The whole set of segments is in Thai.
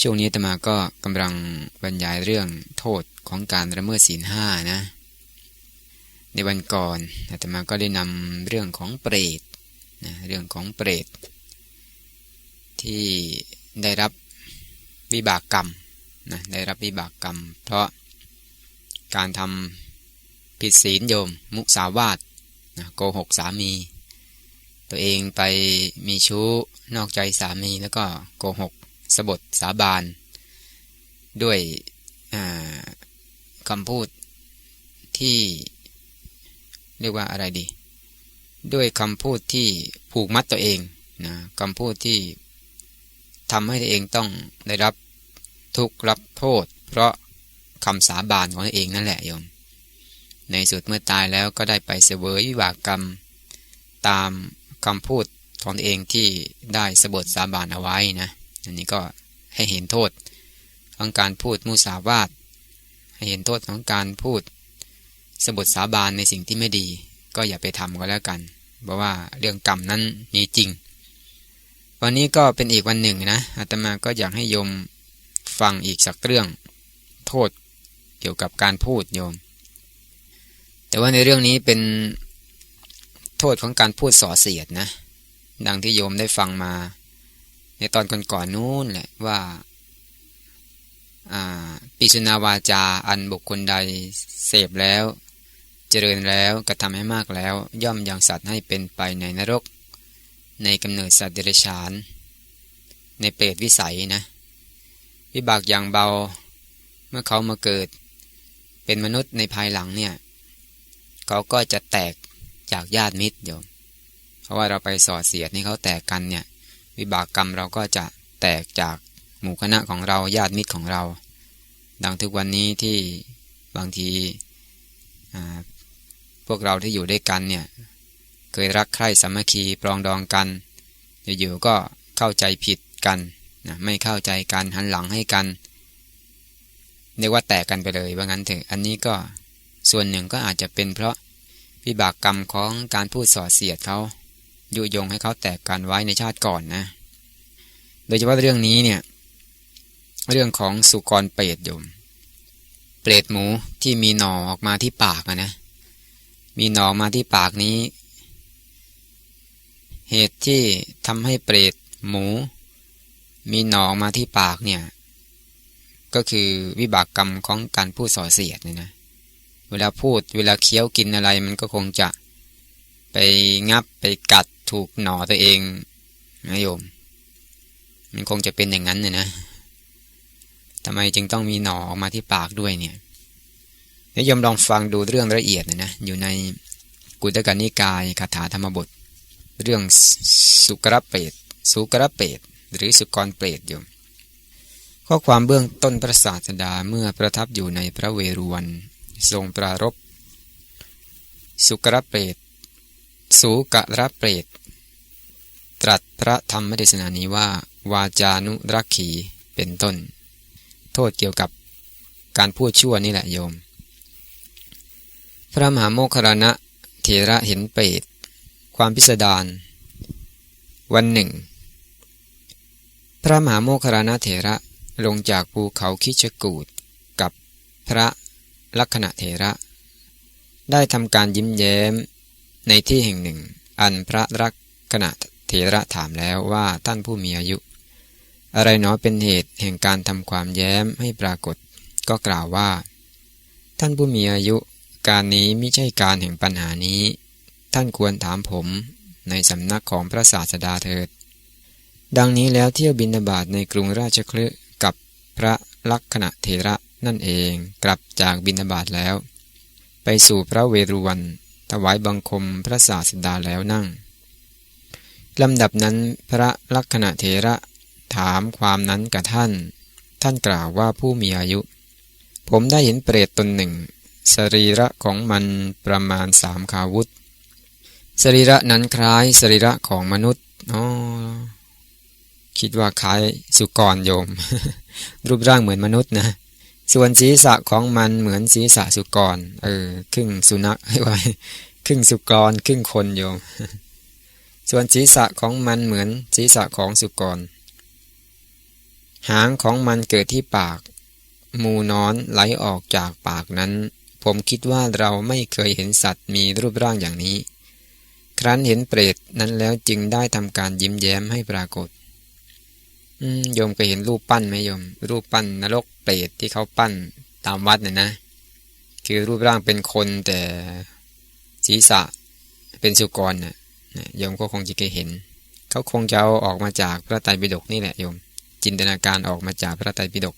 ช่วงนี้ตมาก็กำลังบรรยายเรื่องโทษของการละเมิดศีลห้านะ ในวันก่อนตมาก็ได้นำเรื่องของเปรตนะเรื่องของเปรต ที่ได้รับวิบากกรรมนะได้รับวิบากกรรม เพราะการทำผิดศีลโยม มุสาวาทนะโกหกสามี ตัวเองไปมีชู้นอกใจสามีแล้วก็โกหก สบทสาบาน ด้วยคำพูดที่เรียกว่าอะไรดี ด้วยคำพูดที่ผูกมัดตัวเองนะคำพูดที่ทำให้ตัวเองต้องได้รับทุกข์รับโทษ เพราะคำสาบานของตัวเองนั่นแหละโยม ในสุดเมื่อตายแล้วก็ได้ไปเสวยวิบากกรรม ตามคำพูดของตัวเองที่ได้สบทสาบานเอาไว้นะ อันนี้ก็ให้เห็นโทษของการพูดมุสาวาทให้เห็นโทษของการพูดสบทสาบานในสิ่งที่ไม่ดี ก็อย่าไปทำก็แล้วกันเพราะว่าเรื่องกรรมนั้นมีจริง วันนี้ก็เป็นอีกวันหนึ่งนะอาตมาก็อยากให้โยมฟังอีกสักเรื่อง โทษเกี่ยวกับการพูดโยม แต่ว่าในเรื่องนี้เป็นโทษของการพูดส่อเสียดนะ ดังที่โยมได้ฟังมา ในตอนก่อนๆนู้นแหละว่าปิสุนาวาจาอันบุคคลใดเสพแล้ว เจริญแล้วกระทำให้มากแล้ว ย่อมยังสัตว์ให้เป็นไปในนรก ในกำเนิดสัตว์เดรัจฉาน ในเปรตวิสัยนะ วิบากอย่างเบาเมื่อเขามาเกิด เป็นมนุษย์ในภายหลังเนี่ย เขาก็จะแตกจากญาติมิตรโยมเพราะว่าเราไปส่อเสียดให้เขาแตกกันเนี่ย วิบากกรรมเราก็จะแตกจากหมู่คณะของเราญาติมิตรของเรา ดังทุกวันนี้ที่บางทีพวกเราที่อยู่ด้วยกันเนี่ยเคยรักใคร่สามัคคีปรองดองกันอยู่ๆก็เข้าใจผิดกันนะไม่เข้าใจกันหันหลังให้กันเรียกว่าแตกกันไปเลยว่างั้นเถอะอันนี้ก็ส่วนหนึ่งก็อาจจะเป็นเพราะวิบากกรรมของการพูดส่อเสียดเขา ยุยงให้เขาแตกกันไว้ในชาติก่อนนะ โดยเฉพาะเรื่องนี้เนี่ย เรื่องของสุกรเปรตโยม เปรตหมูที่มีหนอออกมาที่ปากนะ มีหนอมาที่ปากนี้ เหตุที่ทำให้เปรตหมู มีหนอมาที่ปากเนี่ย ก็คือวิบากกรรมของการพูดส่อเสียดเนี่ยนะ เวลาพูดเวลาเคี้ยวกินอะไรมันก็คงจะไปงับไปกัด ถูกหนอตัวเองนะโยม มันคงจะเป็นอย่างนั้นเนี่ยนะทำไมจึงต้องมีหนอออกมาที่ปากด้วยเนี่ยนิยมลองฟังดูเรื่องละเอียดนะนะอยู่ในกุตกนิกายคาถาธรรมบท เรื่องสุกรเปตสุกรเปตหรือสุกรเปตโยมข้อความเบื้องต้นพระศาสดาเมื่อประทับอยู่ในพระเวรุวันทรงปรารบสุกรเปตสูกรเปต ตรัสพระธรรมเทศนานี้ว่า วาจานุรักขีเป็นต้น โทษเกี่ยวกับการพูดชั่วนี่แหละโยม พระมหาโมคคารณะเถระเห็นเปรตความพิสดารวันหนึ่ง พระมหาโมคคารณะเถระลงจากภูเขาคิชกูดกับพระลักษณะเถระ ได้ทำการยิ้มแย้มในที่แห่งหนึ่ง อันพระรักขณะ เถระถามแล้วว่าท่านผู้มีอายุ อะไรหนอเป็นเหตุแห่งการทำความแย้มให้ปรากฏ ก็กล่าวว่า ท่านผู้มีอายุ การนี้ไม่ใช่การแห่งปัญหานี้ ท่านควรถามผมในสำนักของพระศาสดาเถิด ดังนี้แล้วเที่ยวบินาบาตในกรุงราชคลึกับพระลักษณะเถระนั่นเองกลับจากบินาบาตแล้ว ไปสู่พระเวรุวันถวายบังคมพระศาสดาแล้วนั่ง ลำดับนั้นพระลักษณะเถระถามความนั้นกับท่าน ท่านกล่าวว่าผู้มีอายุ ผมได้เห็นเปรตตนหนึ่ง สรีระของมันประมาณสามขาวุธ สรีระนั้นคล้ายสรีระของมนุษย์อ๋อคิดว่าคล้ายสุกรโยม รูปร่างเหมือนมนุษย์นะ ส่วนศีรษะของมันเหมือนศีรษะสุกร เออ ครึ่งสุนัขให้ไว้ครึ่งสุกร ครึ่งคนโยม ส่วนศีรษะของมันเหมือนศีรษะของสุกร หางของมันเกิดที่ปาก มูนอนไหลออกจากปากนั้น ผมคิดว่าเราไม่เคยเห็นสัตว์มีรูปร่างอย่างนี้ ครั้นเห็นเปรตนั้นแล้วจึงได้ทำการยิ้มแย้มให้ปรากฏโยมเคยเห็นรูปปั้นไหมโยม รูปปั้นนรกเปรตที่เขาปั้นตามวัดเนี่ยนะ คือรูปร่างเป็นคนแต่ศีรษะเป็นสุกรนะ่ะ โยมก็คงจะเคยเห็น เขาคงจะเอาออกมาจากพระไตรปิฎกนี่แหละโยม จินตนาการออกมาจากพระไตรปิฎก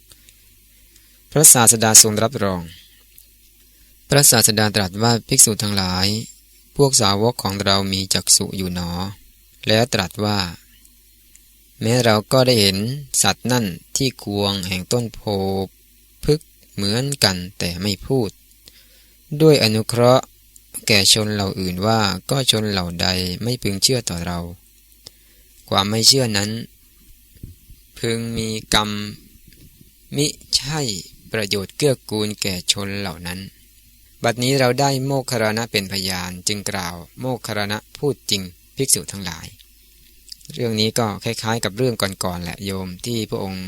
พระศาสดาทรงรับรอง พระศาสดาตรัสว่าภิกษุทั้งหลาย พวกสาวกของเรามีจักษุอยู่หนอ แล้วตรัสว่า แม้เราก็ได้เห็นสัตว์นั่นที่ควงแห่งต้นโพพึกเหมือนกันแต่ไม่พูด ด้วยอนุเคราะห์ แก่ชนเหล่าอื่นว่าก็ชนเหล่าใดไม่พึงเชื่อต่อเรา ความไม่เชื่อนั้น พึงมีกรรม มิใช่ประโยชน์เกื้อกูลแก่ชนเหล่านั้น บัดนี้เราได้โมคคารณะเป็นพยานจึงกล่าว โมคคารณะพูดจริงภิกษุทั้งหลาย เรื่องนี้ก็คล้ายๆ กับเรื่องก่อนๆแหละโยมที่พระองค์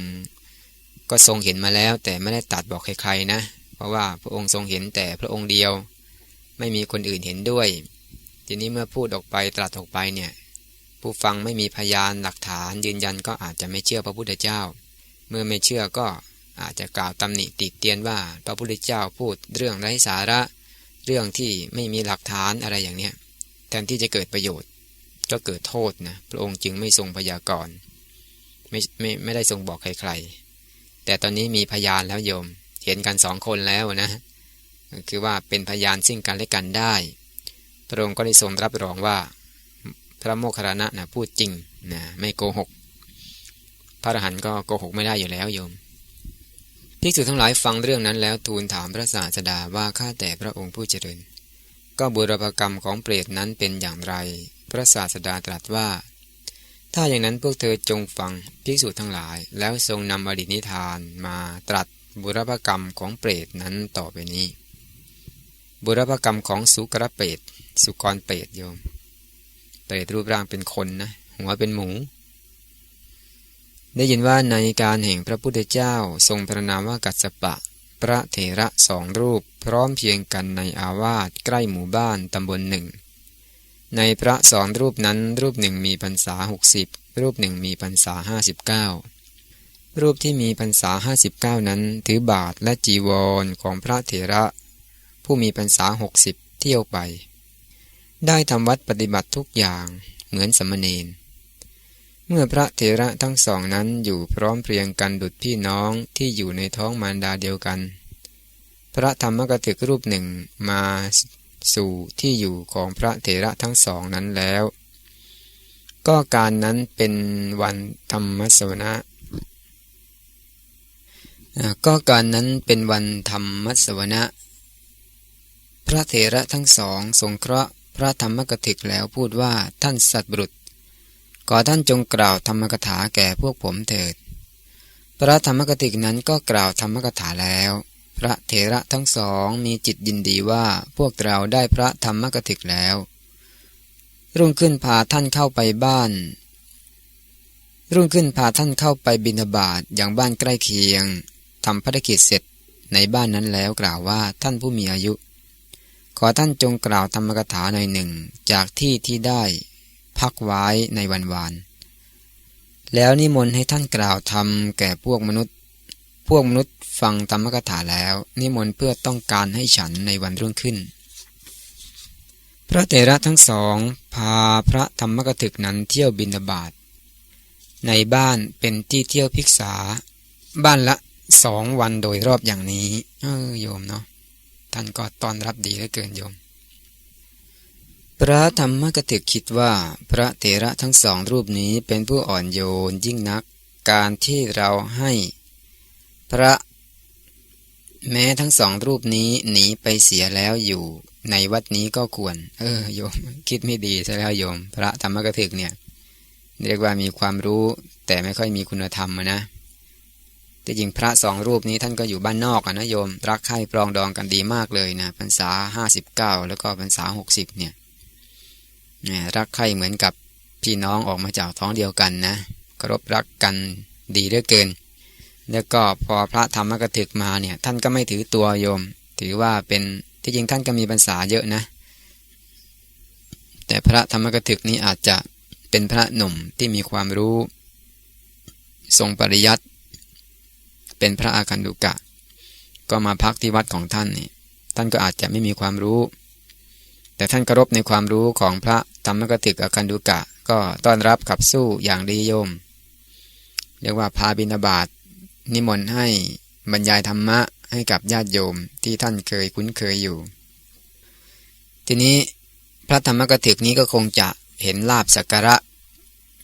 ก็ทรงเห็นมาแล้ว แต่ไม่ได้ตัดบอกใครๆนะ เพราะว่าพระองค์ทรงเห็นแต่พระองค์เดียว ไม่มีคนอื่นเห็นด้วย ทีนี้เมื่อพูดออกไปตรัสออกไปเนี่ยผู้ฟังไม่มีพยานหลักฐาน ยืนยันก็อาจจะไม่เชื่อพระพุทธเจ้า เมื่อไม่เชื่อก็อาจจะกล่าวตำหนิติเตียนว่าพระพุทธเจ้าพูดเรื่องไร้สาระ เรื่องที่ไม่มีหลักฐานอะไรอย่างเนี้ยแทนที่จะเกิดประโยชน์ ก็เกิดโทษนะพระองค์จึงไม่ทรงพยากรณ์ไม่ไม่ไม่ได้ทรงบอกใครๆแต่ตอนนี้มีพยานแล้วโยม เห็นกันสองคนแล้วนะ คือว่าเป็นพยานซึ่งกันและกันได้ พระองค์ก็ได้ทรงรับรองว่า พระโมคคัลลานะนะพูดจริงนะไม่โกหก พระอรหันต์ก็โกหกไม่ได้อยู่แล้วโยมภิกษุทั้งหลายฟังเรื่องนั้นแล้วทูลถามพระศาสดาว่าข้าแต่พระองค์ผู้เจริญ ก็บุรพกรรมของเปรตนั้นเป็นอย่างไร พระศาสดาตรัสว่า ถ้าอย่างนั้นพวกเธอจงฟังภิกษุทั้งหลาย แล้วทรงนำอดีตนิทานมาตรัสบุรพกรรมของเปรตนั้นต่อไปนี้ บุรพกรรมของสุกรเปตสุกรเปตโยม เปตรูปร่างเป็นคนนะ หัวเป็นหมู ได้ยินว่าในการแห่งพระพุทธเจ้าทรงพระนามว่ากัสปะ พระเถระสองรูป พร้อมเพียงกันในอาวาสใกล้หมู่บ้านตำบลหนึ่ง ในพระสอนรูปนั้นรูปหนึ่งมีพรรษาหกสิบรูปหนึ่งมีพรรษาห้าสิบเก้ารูปที่มีพรรษาห้าสิบเก้านั้นถือบาทและจีวรของพระเถระ ผู้มีพรรษาหกสิบเที่ยวไป ได้ทำวัดปฏิบัติทุกอย่างเหมือนสมณเณรเมื่อพระเถระทั้งสองนั้นอยู่พร้อมเพรียงกันดุจพี่น้องที่อยู่ในท้องมารดาเดียวกัน พระธรรมกถึกรูปหนึ่งมาสู่ที่อยู่ของพระเถระทั้งสองนั้นแล้ว ก็การนั้นเป็นวันธรรมสวนะก็การนั้นเป็นวันธรรมสวนะ พระเถระทั้งสองสงเคราะห์พระธรรมกถึกแล้วพูดว่าท่านสัตบุตรขอท่านจงกล่าวธรรมกถาแก่พวกผมเถิด พระธรรมกติกนั้นก็กล่าวธรรมกถาแล้ว พระเถระทั้งสองมีจิตยินดีว่าพวกเราได้พระธรรมกถึกแล้ว รุ่งขึ้นพาท่านเข้าไปบ้าน รุ่งขึ้นพาท่านเข้าไปบินาบาตอย่างบ้านใกล้เคียงทำภารกิจเสร็จในบ้านนั้นแล้วกล่าวว่าท่านผู้มีอายุ ขอท่านจงกล่าวธรรมกถาหน่อยหนึ่ง จากที่ที่ได้พักไว้ในวันวาน แล้วนิมนต์ให้ท่านกล่าวธรรมแก่พวกมนุษย์ พวกมนุษย์ฟังธรรมกถาแล้ว นิมนต์เพื่อต้องการให้ฉันในวันรุ่งขึ้น พระเตระทั้งสอง พาพระธรรมกถึกนั้นเที่ยวบินบาตในบ้านเป็นที่เที่ยวพิกษา บ้านละสองวันโดยรอบอย่างนี้ เออโยมเนาะ ท่านก็ต้อนรับดีเหลือเกินโยม พระธรรมกถึกคิดว่า พระเถระทั้งสองรูปนี้เป็นผู้อ่อนโยนยิ่งนัก การที่เราให้ พระ แม้ทั้งสองรูปนี้หนีไปเสียแล้วอยู่ ในวัดนี้ก็ควร เออโยม คิดไม่ดีซะแล้วโยม พระธรรมกถึกเนี่ย เรียกว่ามีความรู้แต่ไม่ค่อยมีคุณธรรมนะ แต่จริงพระสองรูปนี้ท่านก็อยู่บ้านนอกอะนะโยม รักใคร่ปรองดองกันดีมากเลยนะพรรษาห้าสิบเก้าแล้วก็พรรษาหกสิบเนี่ยรักใคร่เหมือนกับพี่น้องออกมาจากท้องเดียวกันนะเคารพรักกันดีเหลือเกิน แล้วก็พอพระธรรมกถึกมาเนี่ยท่านก็ไม่ถือตัวโยม ถือว่าเป็นที่จริงท่านก็มีพรรษาเยอะนะ แต่พระธรรมกถึกนี้อาจจะเป็นพระหนุ่มที่มีความรู้ ทรงปริยัติ เป็นพระอาคันดุกะ ก็มาพักที่วัดของท่านนี่ท่านก็อาจจะไม่มีความรู้ แต่ท่านกรบในความรู้ของพระธรรมกติกอาคันดุกะ ก็ต้อนรับขับสู้อย่างดีโยม เรียกว่าพาบินาบาตนิมนต์ให้บรรยายธรรมะให้กับญาติโยมที่ท่านเคยคุ้นเคยอยู่ ทีนี้พระธรรมกถึกนี้ก็คงจะเห็นลาบสักการะ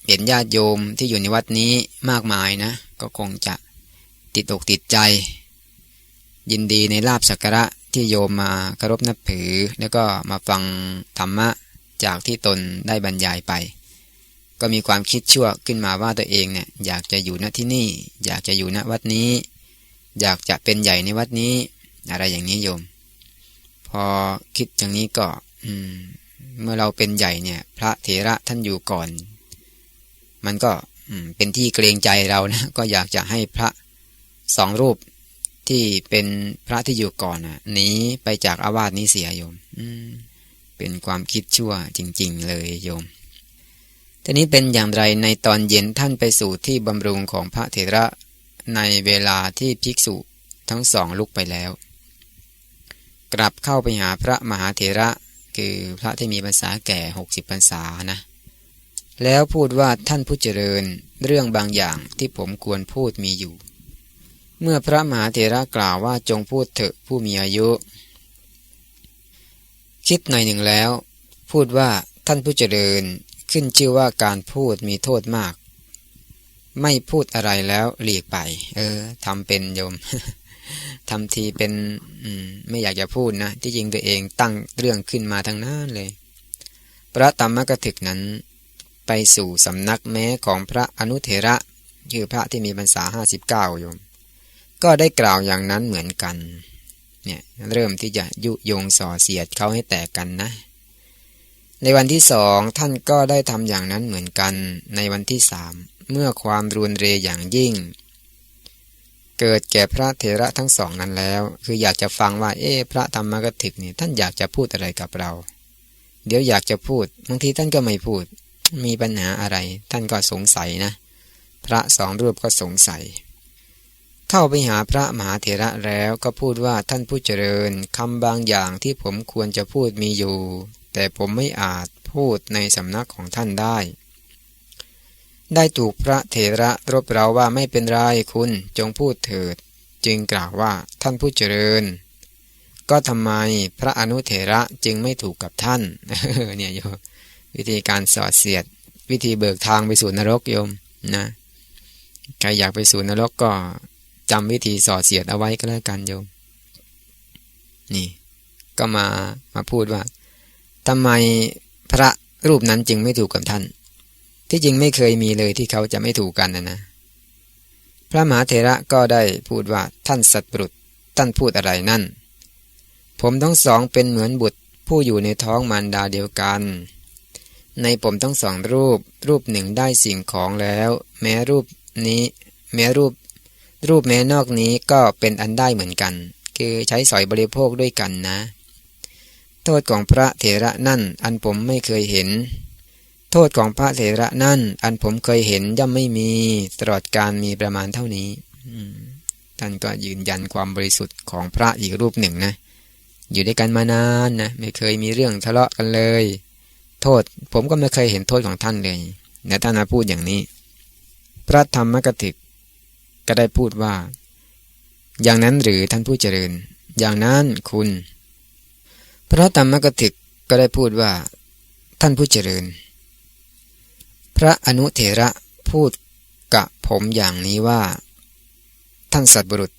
เห็นญาติโยมที่อยู่ในวัดนี้มากมายนะ ก็คงจะ ติดอกติดใจ ยินดีในลาบสักการะที่โยมมาเคารพนับถือ แล้วก็มาฟังธรรมะจากที่ตนได้บรรยายไป ก็มีความคิดชั่วขึ้นมาว่าตัวเองเนี่ยอยากจะอยู่ณที่นี่ อยากจะอยู่ณวัดนี้ อยากจะเป็นใหญ่ในวัดนี้ อะไรอย่างนี้โยม พอคิดอย่างนี้ก็เมื่อเราเป็นใหญ่เนี่ย พระเถระท่านอยู่ก่อน มันก็เป็นที่เกรงใจเรานะก็อยากจะให้พระ สองรูปที่เป็นพระที่อยู่ก่อนอะหนีไปจากอาวาสนี้เสียโยมเป็นความคิดชั่วจริง ๆ เลยโยมทีนี้เป็นอย่างไรในตอนเย็นท่านไปสู่ที่บำรุงของพระเถระในเวลาที่ภิกษุทั้งสองลุกไปแล้ว กลับเข้าไปหาพระมหาเถระคือพระที่มีภาษาแก่หกสิบพรรษานะ แล้วพูดว่าท่านผู้เจริญเรื่องบางอย่างที่ผมควรพูดมีอยู่ เมื่อพระมหาเถระกล่าวว่าจงพูดเถอะผู้มีอายุ คิดหน่อยหนึ่งแล้ว พูดว่าท่านผู้เจริญขึ้นชื่อว่าการพูดมีโทษมาก ไม่พูดอะไรแล้วหลีกไป เออทำเป็นโยมทำทีเป็นไม่อยากจะพูดนะ ที่จริงตัวเองตั้งเรื่องขึ้นมาทั้งนั้นเลย พระตรรมกถึกนั้น ไปสู่สำนักแม้ของพระอนุเถระ คือพระที่มีพรรษาห้าสิบเก้าโยม ก็ได้กล่าวอย่างนั้นเหมือนกัน เนี่ยเริ่มที่จะยุยงส่อเสียดเขาให้แตกกันนะ ในวันที่สองท่านก็ได้ทำอย่างนั้นเหมือนกัน ในวันที่สามเมื่อความรุนเรอย่างยิ่ง เกิดแก่พระเถระทั้งสองนั้นแล้ว คืออยากจะฟังว่า เอ๊พระธรรมกถึกนี่ท่านอยากจะพูดอะไรกับเรา เดี๋ยวอยากจะพูดบางทีท่านก็ไม่พูด มีปัญหาอะไร ท่านก็สงสัยนะ พระสองรูปก็สงสัย เข้าไปหาพระมหาเถระแล้วก็พูดว่าท่านผู้เจริญคำบางอย่างที่ผมควรจะพูดมีอยู่ แต่ผมไม่อาจพูดในสำนักของท่านได้ ได้ถูกพระเถระรบเราว่าไม่เป็นไรคุณจงพูดเถิด จึงกล่าวว่าท่านผู้เจริญ ก็ทำไมพระอนุเถระจึงไม่ถูกกับท่านเนี่ยโยวิธีการสอดเสียด วิธีเบิกทางไปสู่นรกโยมนะใครอยากไปสู่นรกก็ จำวิธีสอดเสียดเอาไว้ก็แล้วกันโยม นี่ ก็มามาพูดว่าทำไมพระรูปนั้นจึงไม่ถูกกับท่าน ที่จริงไม่เคยมีเลยที่เขาจะไม่ถูกกันนะนะ พระมหาเถระก็ได้พูดว่าท่านสัตบุรุษท่านพูดอะไรนั่น ผมทั้งสองเป็นเหมือนบุตรผู้อยู่ในท้องมารดาเดียวกัน ในผมทั้งสองรูป รูปหนึ่งได้สิ่งของแล้ว แม้รูปนี้ แม้รูป รูปแม้นอกนี้ก็เป็นอันได้เหมือนกัน คือใช้สอยบริโภคด้วยกันนะ โทษของพระเถระนั่นอันผมไม่เคยเห็น โทษของพระเถระนั่น อันผมเคยเห็นย่อมไม่มีตลอดการมีประมาณเท่านี้ท่านก็ยืนยันความบริสุทธิ์ของพระอีกรูปหนึ่งนะ อยู่ด้วยกันมานานนะไม่เคยมีเรื่องทะเลาะกันเลย โทษผมก็ไม่เคยเห็นโทษของท่านเลยแต่ท่านมาพูดอย่างนี้ พระธรรมกติก ก็ได้พูดว่า อย่างนั้นหรือท่านผู้เจริญ อย่างนั้นคุณ พระธรรมกถึกก็ได้พูดว่า ท่านผู้เจริญ พระอนุเถระพูดกับผมอย่างนี้ว่า ท่านสัตบุรุษ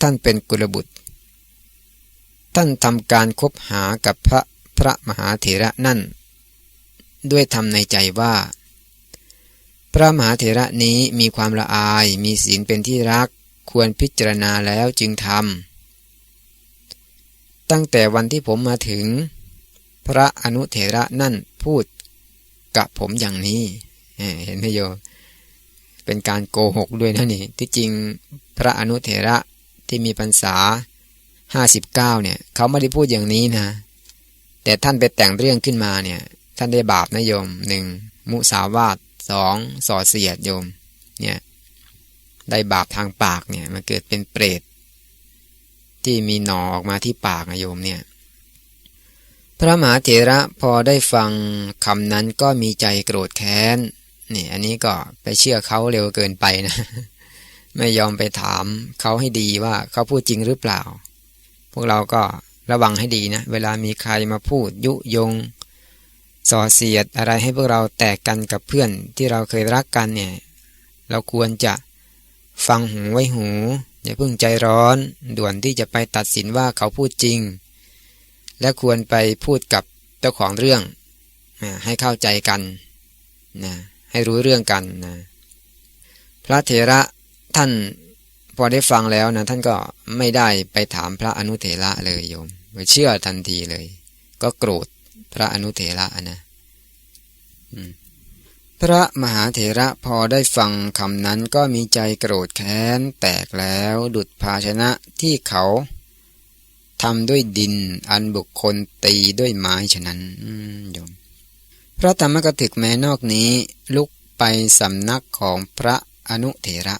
ท่านเป็นกุลบุตร ท่านทำการคบหากับพระพระมหาเถระนั่น ด้วยทำในใจว่า พระมหาเถระนี้มีความละอายมีศีลเป็นที่รัก ควรพิจารณาแล้วจึงทำตั้งแต่วันที่ผมมาถึง พระอนุเถระนั่นพูดกับผมอย่างนี้ เห็นไหมโยเป็นการโกหกด้วยนะนี่ ที่จริงพระอนุเถระที่มีพรรษาห้าสิบเก้าเนี่ย เขาไม่ได้พูดอย่างนี้นะ แต่ท่านไปแต่งเรื่องขึ้นมาเนี่ย ท่านได้บาปนะโยมหนึ่งมุสาวาท สองส่อเสียดโยมเนี่ยได้บาปทางปากเนี่ยมันเกิดเป็นเปรตที่มีหนอออกมาที่ปากโยมเนี่ยพระมหาเถระพอได้ฟังคำนั้นก็มีใจโกรธแค้นนี่อันนี้ก็ไปเชื่อเขาเร็วเกินไปนะ ไม่ยอมไปถามเขาให้ดีว่าเขาพูดจริงหรือเปล่า พวกเราก็ระวังให้ดีนะ เวลามีใครมาพูดยุยง ส่อเสียดอะไรให้พวกเราแตกกันกับเพื่อนที่เราเคยรักกันเนี่ย เราควรจะฟังหูไว้หูอย่าเพิ่งใจร้อน ด่วนที่จะไปตัดสินว่าเขาพูดจริง และควรไปพูดกับเจ้าของเรื่อง ให้เข้าใจกันนะให้รู้เรื่องกันนะพระเถระท่านพอได้ฟังแล้วนะท่านก็ไม่ได้ไปถามพระอนุเถระเลยโยมเชื่อทันทีเลย ก็โกรธ พระอนุเถระนะพระมหาเถระพอได้ฟังคำนั้นก็มีใจโกรธแค้นแตกแล้วดุดภาชนะที่เขาทำด้วยดินอันบุคคลตีด้วยไม้ฉะนั้นโยมพระธรรมกถึกแม้นอกนี้ลุกไปสำนักของพระอนุเถระ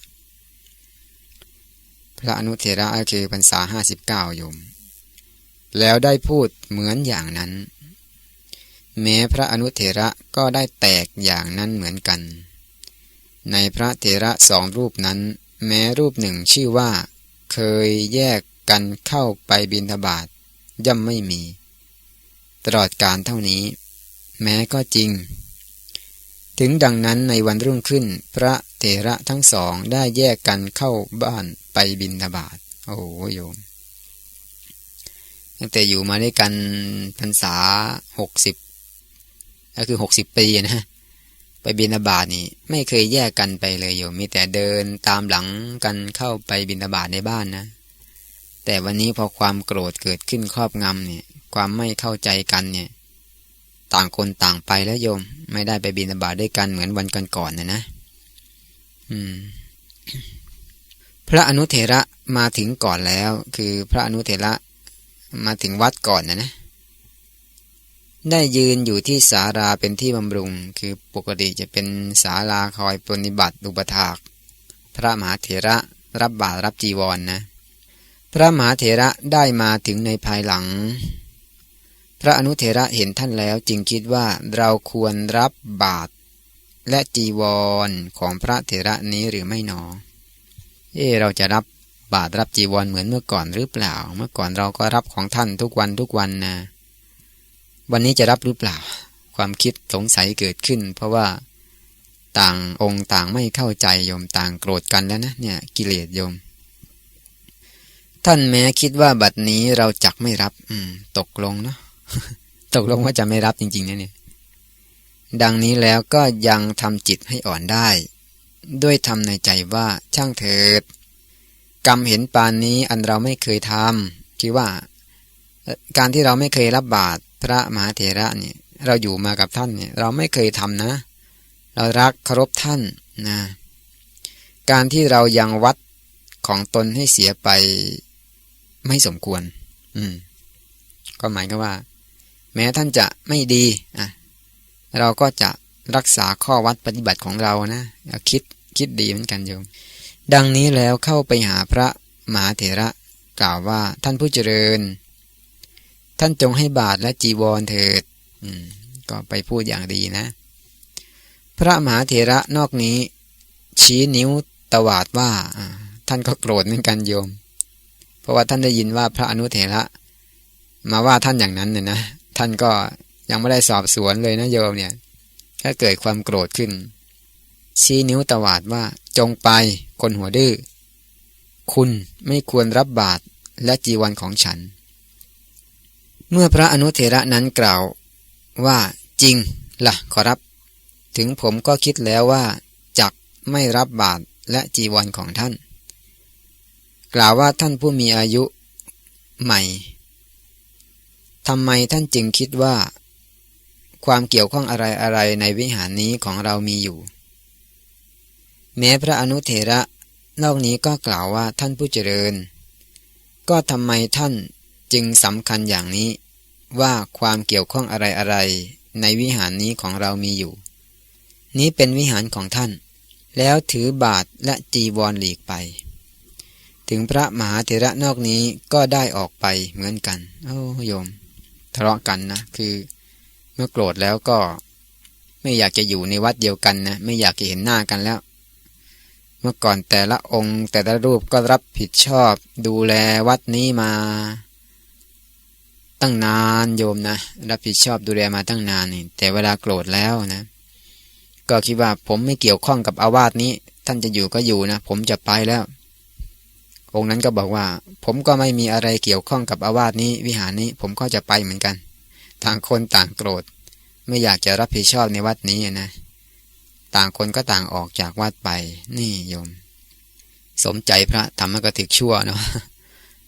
พระอนุเถระคือพรรษาห้าสิบเก้าโยม แล้วได้พูดเหมือนอย่างนั้น แม้พระอนุเถระก็ได้แตกอย่างนั้นเหมือนกัน ในพระเถระสองรูปนั้น แม้รูปหนึ่งชื่อว่า เคยแยกกันเข้าไปบินทบาทย่อมไม่มี ตลอดการเท่านี้ แม้ก็จริง ถึงดังนั้นในวันรุ่งขึ้น พระเถระทั้งสองได้แยกกันเข้าบ้านไปบินทบาทโอ้โหโยมตั้งแต่อยู่มาด้วยกันพรรษาหกสิบ ก็คือหกสิบปีนะไปบินาบาตนี่ไม่เคยแยกกันไปเลยโยมมีแต่เดินตามหลังกันเข้าไปบินาบาตในบ้านนะ แต่วันนี้พอความโกรธเกิดขึ้นครอบงำเนี่ยความไม่เข้าใจกันเนี่ย ต่างคนต่างไปแล้วโยม ไม่ได้ไปบินาบาตด้วยกันเหมือนวันก่อนๆนะนะ อืม พระอนุเถระมาถึงก่อนแล้ว คือพระอนุเถระมาถึงวัดก่อนนะนะ ได้ยืนอยู่ที่ศาลาเป็นที่บำรุง คือปกติจะเป็นศาลาคอยปฏิบัติอุปถาก พระมหาเถระรับบาตรรับจีวรนนะ พระมหาเถระได้มาถึงในภายหลัง พระอนุเถระเห็นท่านแล้วจึงคิดว่าเราควรรับบาตรและจีวรของพระเถระนี้หรือไม่หนอ เออเราจะรับบาตรรับจีวรเหมือนเมื่อก่อนหรือเปล่า เมื่อก่อนเราก็รับของท่านทุกวันทุกวันนะ วันนี้จะรับหรือเปล่า ความคิดสงสัยเกิดขึ้น เพราะว่าต่างองค์ต่างไม่เข้าใจโยมต่างโกรธกันแล้วนะเนี่ยกิเลสโยม ท่านแม้คิดว่าบัดนี้เราจักไม่รับ อืม ตกลงเนาะตกลงว่าจะไม่รับจริงๆนะเนี่ย ดังนี้แล้วก็ยังทำจิตให้อ่อนได้ ด้วยทำในใจว่าช่างเถิด กรรมเห็นปานนี้อันเราไม่เคยทำคิดว่า การที่เราไม่เคยรับบาตร พระมหาเถระเนี่ยเราอยู่มากับท่านเนี่ยเราไม่เคยทำนะ เรารักเคารพท่านนะการที่เรายังวัดของตนให้เสียไปไม่สมควร อืม ก็หมายก็ว่า แม้ท่านจะไม่ดีอะเราก็จะรักษาข้อวัดปฏิบัติของเรานะคิดคิดดีเหมือนกันโยมดังนี้แล้วเข้าไปหาพระมหาเถระกล่าวว่าท่านผู้เจริญ ท่านจงให้บาทและจีวรเถิดก็ไปพูดอย่างดีนะ พระมหาเถระนอกนี้ ชี้นิ้วตวาดว่า ท่านก็โกรธเหมือนกันโยม เพราะว่าท่านได้ยินว่าพระอนุเถระ มาว่าท่านอย่างนั้นเนี่ยนะ ท่านก็ยังไม่ได้สอบสวนเลยนะโยมเนี่ยถ้าเกิดความโกรธขึ้น ชี้นิ้วตวาดว่าจงไปคนหัวดื้อ คุณไม่ควรรับบาตรและจีวันของฉัน เมื่อพระอนุเถระนั้นกล่าวว่าจริงละ่ะขอรับ ถึงผมก็คิดแล้วว่าจักไม่รับบาตรและจีวรของท่าน กล่าวว่าท่านผู้มีอายุใหม่ทำไมท่านจึงคิดว่า ความเกี่ยวข้องอะไรอะไรในวิหารนี้ของเรามีอยู่ แม้พระอนุเถระนอกนี้ก็กล่าวว่าท่านผู้เจริญ ก็ทำไมท่าน จึงสำคัญอย่างนี้ว่าความเกี่ยวข้องอะไรอะไรในวิหารนี้ของเรามีอยู่ นี้เป็นวิหารของท่าน แล้วถือบาทและจีวรหลีกไป ถึงพระมหาเถระนอกนี้ก็ได้ออกไปเหมือนกัน โอ้โยม ทะเลาะกันนะ คือเมื่อโกรธแล้วก็ไม่อยากจะอยู่ในวัดเดียวกันนะ ไม่อยากจะเห็นหน้ากันแล้ว เมื่อก่อนแต่ละองค์แต่ละรูปก็รับผิดชอบดูแลวัดนี้มา ตั้งนานโยมนะ รับผิดชอบดูแลมาตั้งนานนี่แต่เวลาโกรธแล้วนะ ก็คิดว่าผมไม่เกี่ยวข้องกับอาวาสนี้ ท่านจะอยู่ก็อยู่นะ ผมจะไปแล้ว องค์นั้นก็บอกว่า ผมก็ไม่มีอะไรเกี่ยวข้องกับอาวาสนี้ วิหารนี้ผมก็จะไปเหมือนกันต่างคนต่างโกรธ ไม่อยากจะรับผิดชอบในวัดนี้นะ ต่างคนก็ต่างออกจากวัดไป นี่โยม สมใจพระธรรมกถึกชั่วเนาะ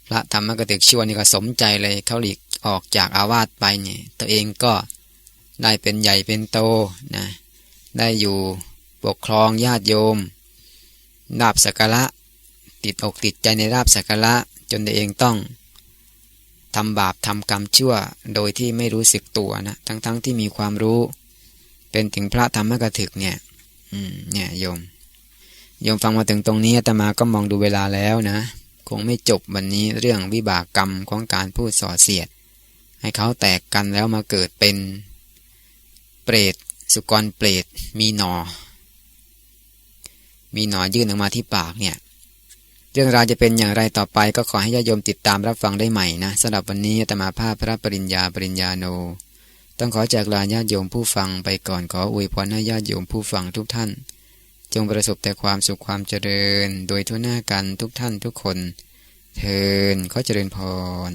พระธรรมกถึกชั่วนี่ก็สมใจเลยเขาหลีก ออกจากอาวาสไปเนี่ยตัวเองก็ได้เป็นใหญ่เป็นโตนะได้อยู่ปกครองญาติโยมราบสักการะติดอกติดใจในราบสักการะจนตัวเองต้องทำบาปทำกรรมชั่วโดยที่ไม่รู้สึกตัวนะทั้งๆทที่มีความรู้ เป็นถึงพระธรรมกถึกเนี่ยเนี่ยโยม โยมฟังมาถึงตรงนี้อาตมาก็มองดูเวลาแล้วนะ คงไม่จบวันนี้เรื่องวิบากกรรมของการพูดส่อเสียด ให้เขาแตกกันแล้วมาเกิดเป็น เปรตสุกรเปรตมีหนอ มีหนอยื่นออกมาที่ปากเนี่ย เรื่องราวจะเป็นอย่างไรต่อไปก็ขอให้ญาติโยมติดตามรับฟังได้ใหม่นะสำหรับวันนี้ตมาภาพพระปริญญาปริญญาโน ต้องขอจากลาญาติโยมผู้ฟังไปก่อนขออวยพรให้ญาติโยมผู้ฟังทุกท่าน จงประสบแต่ความสุขความเจริญ โดยทั่วหน้ากันทุกท่านทุกคนเทินขอเจริญพร